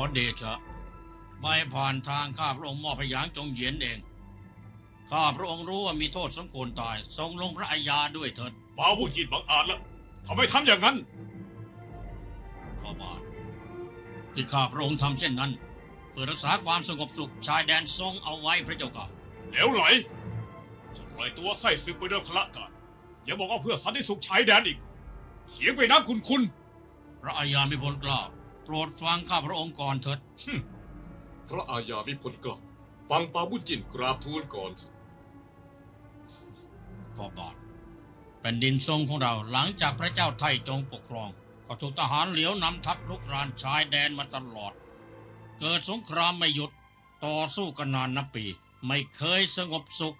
อเดชะไปผ่านทางข้าพระองค์มอบพยางจงเหยียนเอง ข้าพระองค์รู้ว่ามีโทษสมควรตาย ทรงลงพระอาญาด้วยเถิดบาวุจิตบังอาจละทำไมทำอย่างนั้นพระบาทที่ข้าพระองค์ทำเช่นนั้น เพื่อรักษาความสงบสุขชายแดนทรงเอาไว้พระเจ้าค่ะเหลวไหลจะปล่อยตัวไส้ศึกไปเดินพละกันยังบอกว่าเพื่อสันติสุขชายแดนอีกเถียงไปนักคุณคุณพระอาญามิพลเกล้าโป รดฟังข้าพระองค์ก่อนเถิดพระอาญามิพลกล้าฟังปาบุญจินกราบทูลก่อนเถอะพระบาทแผ่นดินทรงของเราหลังจากพระเจ้าไทยจงปกครอง ก็ถูกทหารเหลียวนำทัพลุกรานชายแดนมาตลอด เกิดสงครามไม่หยุดต่อสู้กันนานนับปี ไม่เคยสงบสุข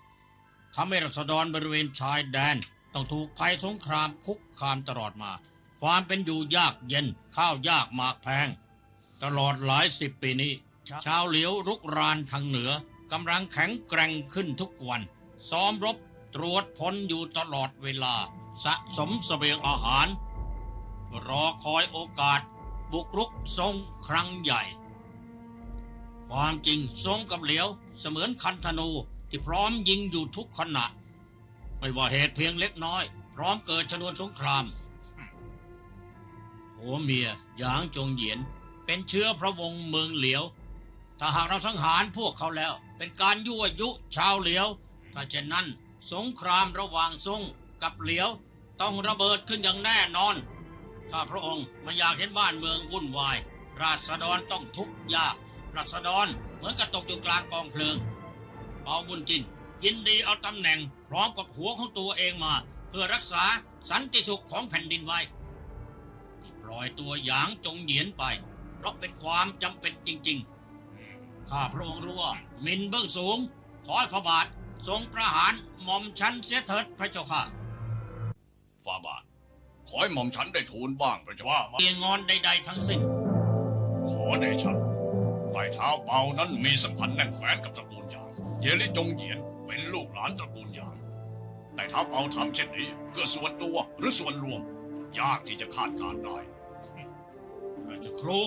ทำให้รัษฎรบริเวณชายแดน ต้องถูกภัยสงครามคุกคามตลอดมา ความเป็นอยู่ยากเย็นข้าวยากหมากแพง ตลอดหลายสิบปีนี้ ชาวเหลียวรุกรานทางเหนือกำลังแข็งแกร่งขึ้นทุกวัน ซ้อมรบตรวจพลอยู่ตลอดเวลา สะสมเสบียงอาหาร รอคอยโอกาส บุกรุกทรงครั้งใหญ่ ความจริงทรงกับเหลียวเสมือนคันธนูที่พร้อมยิงอยู่ทุกขณะ ไม่ว่าเหตุเพียงเล็กน้อย พร้อมเกิดชนวนสงคราม ผัวเมียหยางจงเหยียน เป็นเชื้อพระวงศ์เมืองเหลียว ถ้าหากเราสังหารพวกเขาแล้ว เป็นการยั่วยุชาวเหลียว ถ้าเช่นนั้นสงครามระหว่างทรงกับเหลียวต้องระเบิดขึ้นอย่างแน่นอนข้าพระองค์ไม่อยากเห็นบ้านเมืองวุ่นวาย ราษฎรต้องทุกข์ยากราษฎรเหมือนกับตกอยู่กลางกองเพลิงเปาบุญจิน ยินดีเอาตำแหน่งพร้อมกับหัวของตัวเองมา เพื่อรักษาสันติสุขของแผ่นดินไว้ ปล่อยตัวหยางจงเหยียนไป เพราะเป็นความจำเป็นจริง ๆ ข้าพระองค์รู้ว่าหมินเบื้องสูง ขอให้พระบาททรงประหารหม่อมชันเสียเถิดพระเจ้าค่ะฝ่าบาท ขอให้หม่อมฉันได้ทูลบ้างพระเจ้าว่ามาเพียงงอนใดๆทั้งสิ้น ขอได้ชัดใต้เท้าเปานั้นมีสัมพันธ์แน่นแฟ้นกับตระกูลหยาง เยลิจงเหยียนเป็นลูกหลานตระกูลหยางใต้เท้าเปาทำเช่นนี้เพื่อส่วนตัวหรือส่วนรวม ยากที่จะคาดการณ์ได้ราชครู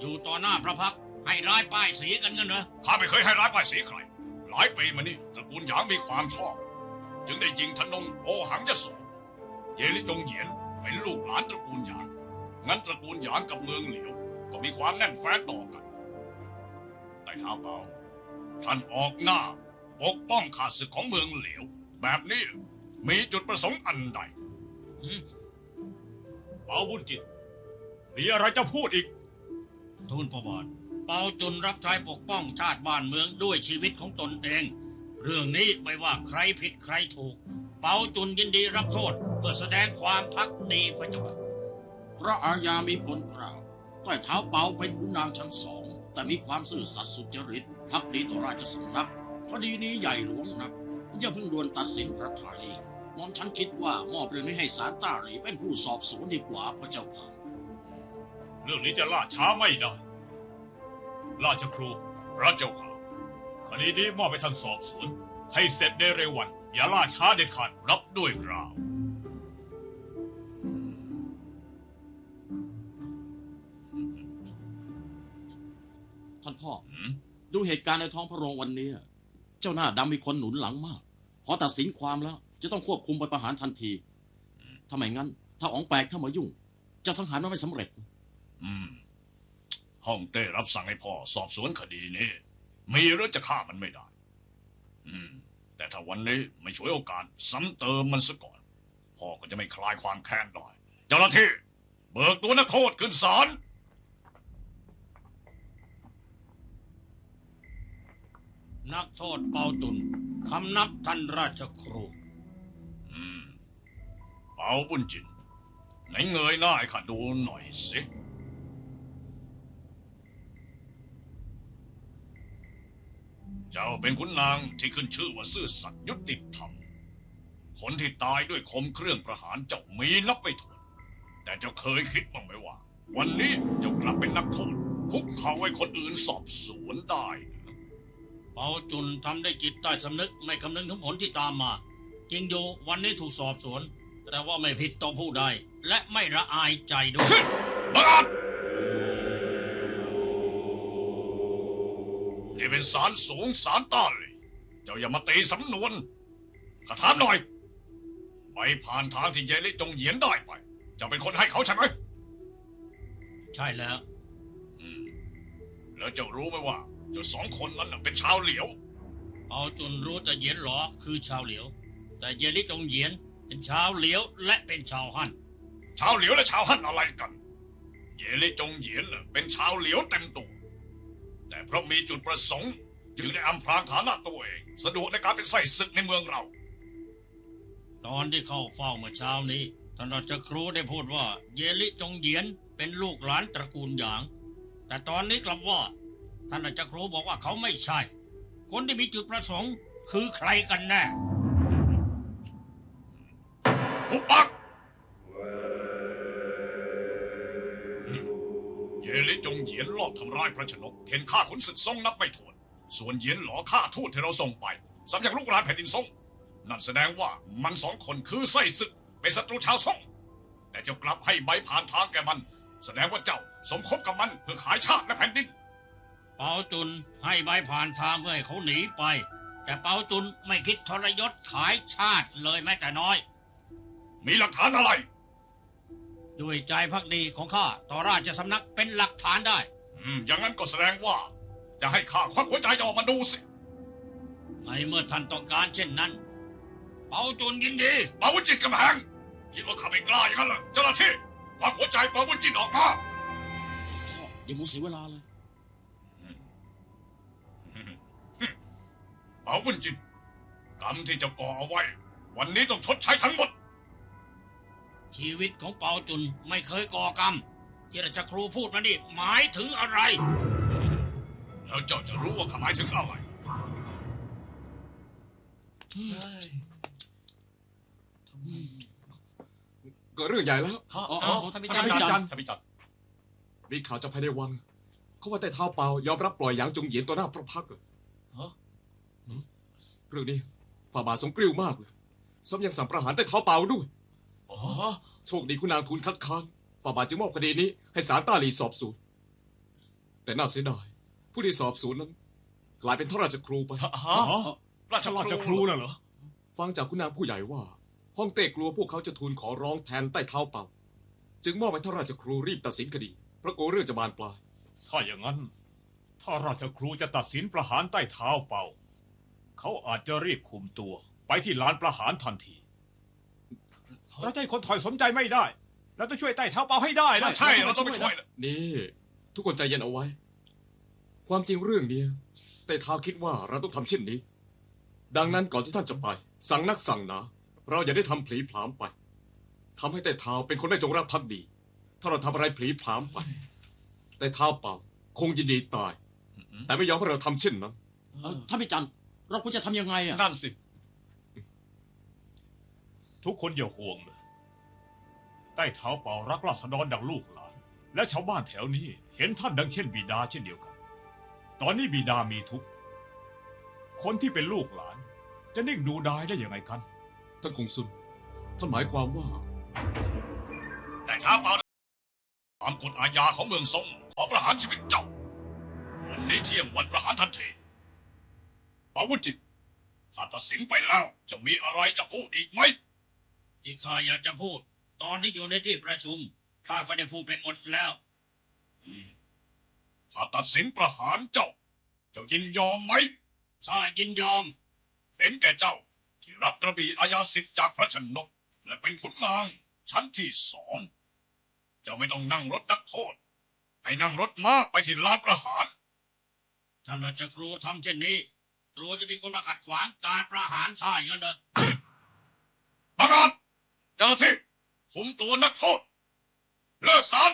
อยู่ต่อหน้าพระพักตร์ให้ร้ายป้ายสีกันกันเหรอข้าไม่เคยให้ร้ายป้ายสีใคร หลายปีมานี้ตระกูลหยางมีความชอบ จึงได้ยิงทนงโอหังยโสเยลิจงเหยียนเป็นลูกหลานตระกูลหยาง งั้นตระกูลหยางกับเมืองเหลียว ก็มีความแน่นแฟ้นต่อกันแต่ท้าเปาท่านออกหน้าปกป้องข้าศึกของเมืองเหลียว แบบนี้มีจุดประสงค์อันใดเปาบุญจิต มีอะไรจะพูดอีก ทูลพระบาทเปาจุนรับใช้ปกป้องชาติบ้านเมืองด้วยชีวิตของตนเอง เรื่องนี้ไม่ว่าใครผิดใครถูก เปาจุนยินดีรับโทษเพื่อแสดงความพักดีพระเจ้าค่ะพระอาญามีผลกล่าวใต้เท้าเปาเป็นขุนนางชั้นสอง แต่มีความซื่อสัตย์สุจริตพักดีต่อราชสำนักคดีนี้ใหญ่หลวงนักอย่าเพิ่งด่วนตัดสินพระทัยห มอมฉันคิดว่ามอบเรื่องนี้ให้สารต้าหลีเป็นผู้สอบสวนดีกว่าพระเจ้าค่ะ เรื่องนี้จะล่าช้าไม่ได้ ราชครูพระเจ้าค่ะคดีนี้มอบให้ท่านสอบสวน ให้เสร็จในเร็ววัน อย่าล่าช้าเด็ดขาดรับด้วยกล่าวท่านพ่อหืมดูเหตุการณ์ในท้องพระโรงวันนี้ เจ้าหน้าดำมีคนหนุนหลังมาก พอตัดสินความแล้ว จะต้องควบคุมไปประหารทันทีถ้าไม่งั้น ถ้าอ๋องแปลกเข้ามายุ่ง จะสังหารมันไม่สำเร็จ อืมห้องเต้รับสั่งให้พ่อสอบสวนคดีนี้มีหรือจะฆ่ามันไม่ได้ อืม แต่ถ้าวันนี้ไม่ช่วยโอกาสซ้ำเติมมันซะก่อน พ่อก็จะไม่คลายความแค้นได้เจ้าหน้าที่ เบิกตัวนักโทษขึ้นศาลนักโทษเปาจุนคำนับท่านราชครูอืม เปาบุญจินไหนเงยหน้าให้ข้าดูหน่อยสิเจ้าเป็นขุนนางที่ขึ้นชื่อว่าซื่อสัตย์ยุติธรรม คนที่ตายด้วยคมเครื่องประหารเจ้ามีนับไม่ถ้วน แต่เจ้าเคยคิดบ้างไหมว่า วันนี้เจ้ากลับเป็นนักโทษคุกเข่าให้คนอื่นสอบสวนได้เปาจุนทำได้จิตใต้สำนึกไม่คำนึงถึงผลที่ตามมาจริงอยู่วันนี้ถูกสอบสวน แต่ว่าไม่ผิดต่อผู้ใด และไม่ระอายใจด้วยบังอาจเป็นศาลสูงศาลต้านเลย เจ้าอย่ามาตีสำนวนข้าถามหน่อยใบผ่านทางที่เยลิจงเหยียนได้ไป เจ้าเป็นคนให้เขาใช่ไหม ใช่แล้ว อืม แล้วเจ้ารู้ไหมว่า เจ้าสองคนนั้นน่ะเป็นชาวเหลียว เอาจุนรู้แต่เหยียนหลอคือชาวเหลียว แต่เยลิจงเหยียน เป็นชาวเหลียวและเป็นชาวฮั่น ชาวเหลียวและชาวฮั่นอะไรกัน เยลิจงเหยียนน่ะเป็นชาวเหลียวเต็มตัว แต่เพราะมีจุดประสงค์ จึงได้อำพรางฐานะตัวเอง สะดวกในการเป็นไส้ศึกในเมืองเรา ตอนที่เข้าเฝ้าเมื่อเช้านี้ท่านราชครูได้พูดว่า เยลิจงเหยียนเป็นลูกหลานตระกูลหยาง แต่ตอนนี้กลับว่าท่านราชครูบอกว่าเขาไม่ใช่ คนที่มีจุดประสงค์คือใครกันแน่ หุบปากเยลิจงเหยียนลอบทำร้ายพระชนกเข็นฆ่าขุนศึกทรงนับไม่ถ้วน ส่วนเหยียนหลอฆ่าทูตที่เราส่งไปสำยังลูกหลานแผ่นดินทรง นั่นแสดงว่ามันสองคนคือไส้ศึกเป็นศัตรูชาวทรงแต่เจ้ากลับให้ใบผ่านทางแก่มัน แสดงว่าเจ้าสมคบกับมันเพื่อขายชาติและแผ่นดิน เปาจุนให้ใบผ่านทางเพื่อให้เขาหนีไป แต่เปาจุนไม่คิดทรยศขายชาติเลยแม้แต่น้อย มีหลักฐานอะไร ด้วยใจพักดีของข้าต่อราชสำนักเป็นหลักฐานได้ อืมอย่างนั้นก็แสดงว่า จะให้ข้าควักหัวใจเจะออกมาดูสิ ในเมื่อท่านต้องการเช่นนั้น เปาจุนยินดีปาวุจิตกำแพงคิดว่าข้าไม่กล้าอย่างนั้นเหรอเจ้าหน้าที่ควักหัวใจปาวุจิตออกมาพ่ออย่ามัวเสียเวลาเลยปาวุจิตกรรมที่เจ้าก่อเอาไว้ วันนี้ต้องชดใช้ทั้งหมด ชีวิตของเปาจุนไม่เคยก่อกรรมที่ราชครูพูดมานี่หมายถึงอะไร แล้วเจ้าจะรู้ว่าข้าหมายถึงอะไร เกิดเรื่องใหญ่แล้วอ๋ออ๋อท่านพิจารท่านพิจารณ์ณ์ท่านพิจันมีข่าวจากภายในวัง เขาว่าแต่เท้าเปล่ายอมรับปล่อยหยางจงเหยียนต่อหน้าพระพักตร์เหรอฮะหืมเรื่องนี้ฝ่าบาททรงกริ้วมากเลยซ้ำยังสั่งประหารแต่เท้าเปล่าด้วย อ๋อโชคดีคุณนางทูลคัดค้านฝ่าบาทจึงมอบคดีนี้ ให้ศาลต้าหลีสอบสวน แต่น่าเสียดาย ผู้ที่สอบสวนนั้นกลายเป็นท่านราชครูไปฮะราชราชครูน่ะเหรอ ฟังจากคุณนางผู้ใหญ่ว่า ห้องเต้กลัวพวกเขาจะทูลขอร้องแทนใต้เท้าเปล่า จึงมอบให้ท่านราชครูรีบตัดสินคดีเพราะกลัวเรื่องจะบานปลาย ถ้าอย่างนั้น ถ้าราชครูจะตัดสินประหารใต้เท้าเป่า เขาอาจจะรีบคุมตัว ไปที่ลานประหารทันที เราจะให้คนถอยสนใจไม่ได้ เราต้องช่วยใต้เท้าเป่าให้ได้นะใช่เราต้องไปช่วยนะนี่ ทุกคนใจเย็นเอาไว้ ความจริงเรื่องเนี้ยแต่ท้าวคิดว่าเราต้องทำเช่นนี้ ดังนั้นก่อนที่ท่านจะไป สั่งนักสั่งหนาเราอย่าได้ทำผลีผลามไปทำให้แต่เท้าวเป็นคนได้จงรักภักดี ถ้าเราทำอะไรผลีผลามไปแต่เท้าวเปล่าคงยินดีตาย แต่ไม่ยอมให้เราทำเช่นนั้น เอ่อท่านพิจารณ์เราควรจะทำยังไงอะ นั่นสิ ทุกคนอย่าห่วงเลยใต้เท้าเป่ารักราษฎรดังลูกหลาน และชาวบ้านแถวนี้เห็นท่านดังเช่นบิดาเช่นเดียวกัน ตอนนี้บิดามีทุกข์คนที่เป็นลูกหลาน จะนิ่งดูดายได้ยังไงกัน ท่านคงสุนท่านหมายความว่า แต่ท้าเปล่าตามกฎอาญาของเมืองทรงขอประหารชีวิตเจ้า วันนี้เที่ยงวันประหารทันทีปาวุจิตถ้าตัดสินไปแล้วจะมีอะไรจะพูดอีกไหม ที่ข้าอยากจะพูด ตอนที่อยู่ในที่ประชุมข้าก็ได้พูดไปหมดแล้วอืมถ้าตัดสินประหารเจ้า เจ้ายินยอมไหมข้ายินยอม เห็นแก่เจ้าที่รับกระบี่อาญาสิทธิ์จากพระชนก และเป็นขุนนางชั้นที่สองเจ้าไม่ต้องนั่งรถนักโทษให้นั่งรถม้าไปที่ลานประหารท่านราชครูทำเช่นนี้กลัวจะมีคนมาขัดขวางการประหารข้าอย่างนั้นเหรอประกาศ เจ้าหน้าที่คุมตัวนักโทษเลิกสาร